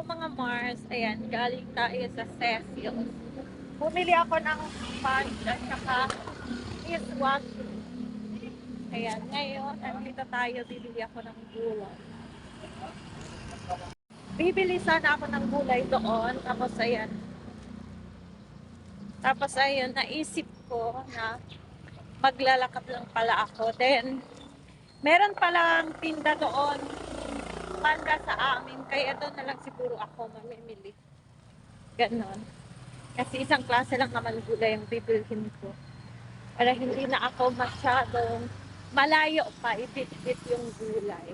mga Mars, ayan, galing tayo sa Cecil. Bumili ako ng pants at saka iswash. Ayan, ngayon, nandito tayo, bibili ako ng gulay. Bibili sana ako ng gulay doon, tapos ayan. Tapos ayun, naisip ko na maglalakad lang pala ako. Then, meron palang tinda doon banda sa amin. Kaya doon na lang siguro ako mamimili. Ganon. Kasi isang klase lang naman gulay ang bibilhin ko. Para hindi na ako masyadong malayo pa ipit-pit yung gulay.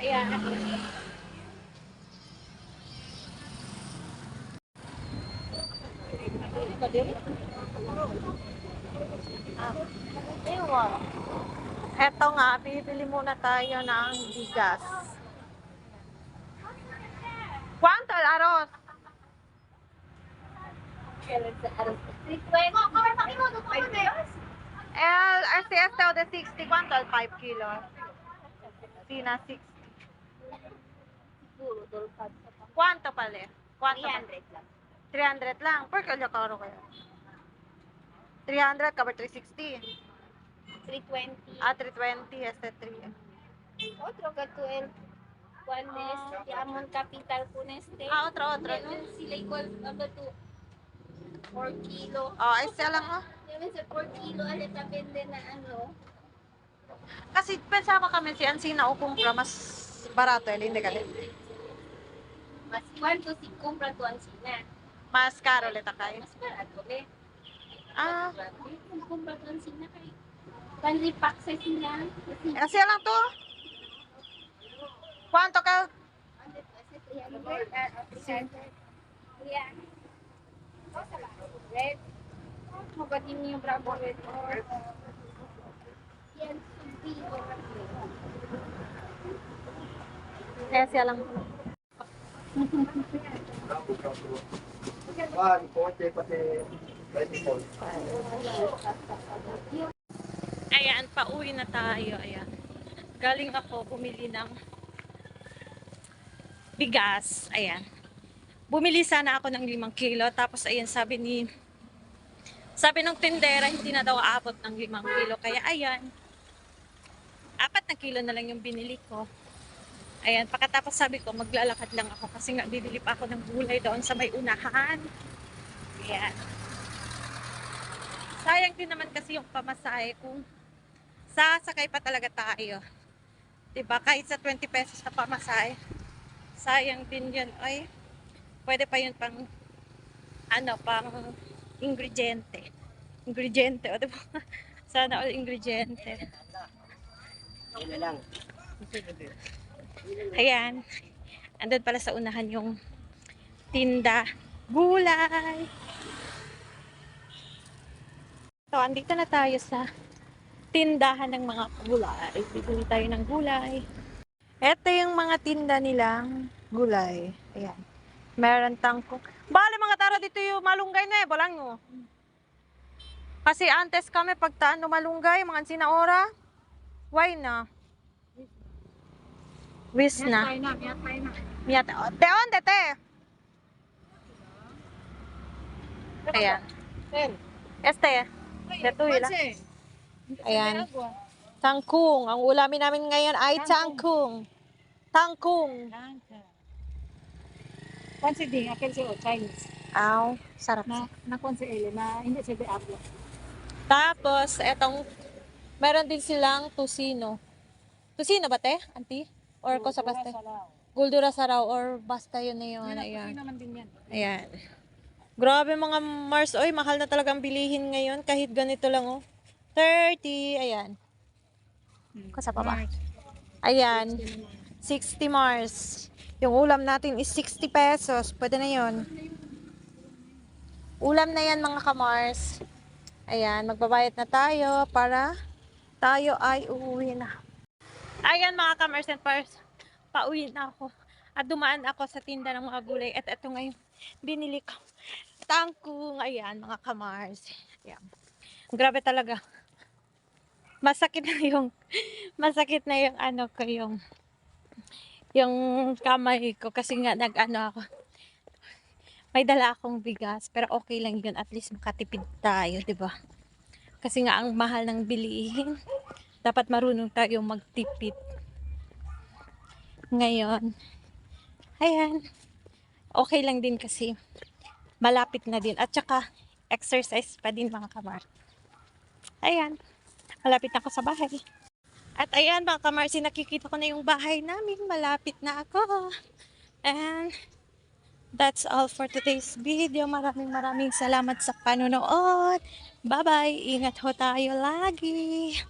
Ayan. Ah, ewan. Eto nga, bibili muna tayo ng bigas. ¿Cuánto el arroz? El, este este de 60, ¿cuánto el 5 kilos? Sí, na 60. ¿Cuánto pala? ¿Cuánto? 300 lang. ¿Por qué le caro kaya? 300 cover 360. 320. Ah, 320, este 3. Otro gato el Juan Ah. es Diamond Capital po na este. Ah, otro, otro. Meron sila igual ano to 4 kilo. Oh, este lang oh. Meron sa 4 kilo ala tapende na ano. Kasi pensaba kami si Ancina o kumpra mas barato, eh, hindi ka Mas cuánto si compra to ang sina. Mas caro ulit kay. Mas barato le. Ah, Kung compra to ang sina kay Panli pack sa sila. Kasi kasi lang to. Kwanto ka? ano kasi 300 ah 300. Yan. Oh, sa red. Mabadim niyo yung bravo red or yan subi or Kasi lang. Ah, di konti pati medical. Ayan, pauwi na tayo. Ayan. Galing ako bumili ng bigas. Ayan. Bumili sana ako ng limang kilo. Tapos ayan, sabi ni sabi ng tindera, hindi na daw aabot ng limang kilo. Kaya ayan, apat na kilo na lang yung binili ko. Ayan, pagkatapos sabi ko, maglalakad lang ako kasi nga bibili pa ako ng gulay doon sa may unahan. Ayan. Sayang din naman kasi yung pamasahe kung sasakay pa talaga tayo. 'Di ba Kahit sa 20 pesos na pamasahe. Sayang din yun. Ay, pwede pa yun pang, ano, pang ingrediente. Ingrediente, o diba? Sana all ingrediente. Lang. Ayan. Andun pala sa unahan yung tinda. Gulay. So, andito na tayo sa tindahan ng mga gulay. Bibili tayo ng gulay. Ito yung mga tinda nilang gulay. Ayan. Meron tangkong. Bale mga tara dito yung malunggay na eh. Balang mo. Kasi antes kami pagtaan no malunggay, mga sinaora. Why na? Wis na. na, miyatay na. Miyata. Oh, te, onde, te. Ayan. Este. Ito lang. Ayan. Tangkung. Ang ulamin namin ngayon ay tangkung. Tangkung. Kwansi din, akin si Chinese. Aw, sarap. Na, na kwansi ele, na hindi siya beaplo. Tapos, etong, meron din silang tusino. Tusino ba, te? Auntie? Or ko sa basta? Guldura saraw or basta yun na yun. Ayan. naman din yan. Ayan. Grabe mga Mars. Oy, mahal na talagang bilihin ngayon. Kahit ganito lang, oh. 30. Ayan. Kasa pa ba? Ayan. 60 Mars. Yung ulam natin is 60 pesos. Pwede na yun. Ulam na yan mga kamars. Ayan, magbabayad na tayo para tayo ay uuwi na. Ayan mga kamars and pars. Pauwi na ako. At dumaan ako sa tinda ng mga gulay. At ito ngayon, binili ko. Tangkung. Ayan mga kamars. Ayan. Grabe talaga. Masakit na yung, masakit na yung ano ko yung yung kamay ko kasi nga nag-ano ako. May dala akong bigas, pero okay lang yun. At least makatipid tayo, di ba? Kasi nga ang mahal ng bilihin. Dapat marunong tayo magtipid. Ngayon, ayan. Okay lang din kasi malapit na din. At saka, exercise pa din mga kamar. Ayan. Malapit na ako sa bahay. At ayan mga kamarsi, nakikita ko na yung bahay namin. Malapit na ako. And that's all for today's video. Maraming maraming salamat sa panonood. Bye-bye. Ingat ho tayo lagi.